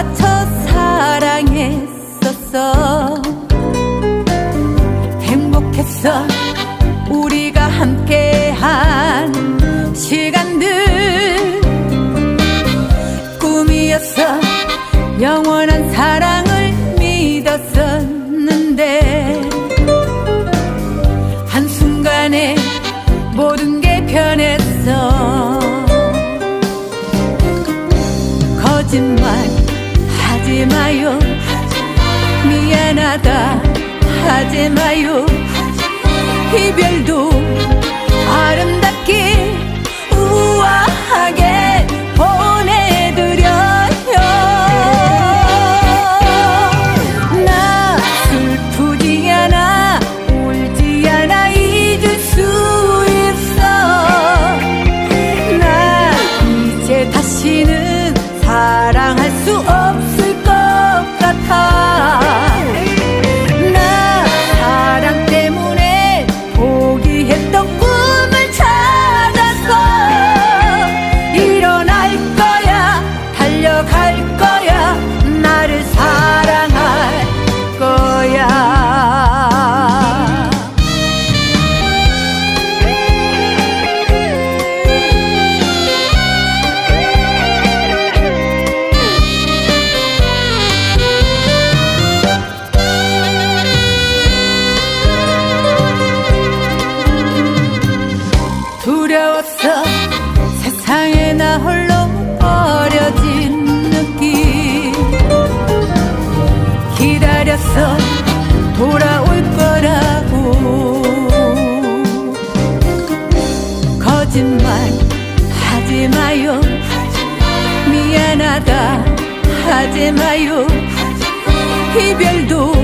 바쳐 사랑했었어. 행복했어. 우리가 함께한 시간들. 꿈이었어. 영원한 사랑을 믿었었는데. 한순간에 모든 게 변했어 거짓말 하지 마요. 미안하다. 하지 마요. 이별도 아름답게 우아하게 보내드려요. 나 슬프지 않아 울지 않아 잊을 수 있어. 나 이제 다시는 Oh. 두려웠어 세상에 나 홀로 버려진 느낌. 기다렸어 돌아올 거라고. 거짓말 하지 마요. 미안하다 하지 마요. 이별도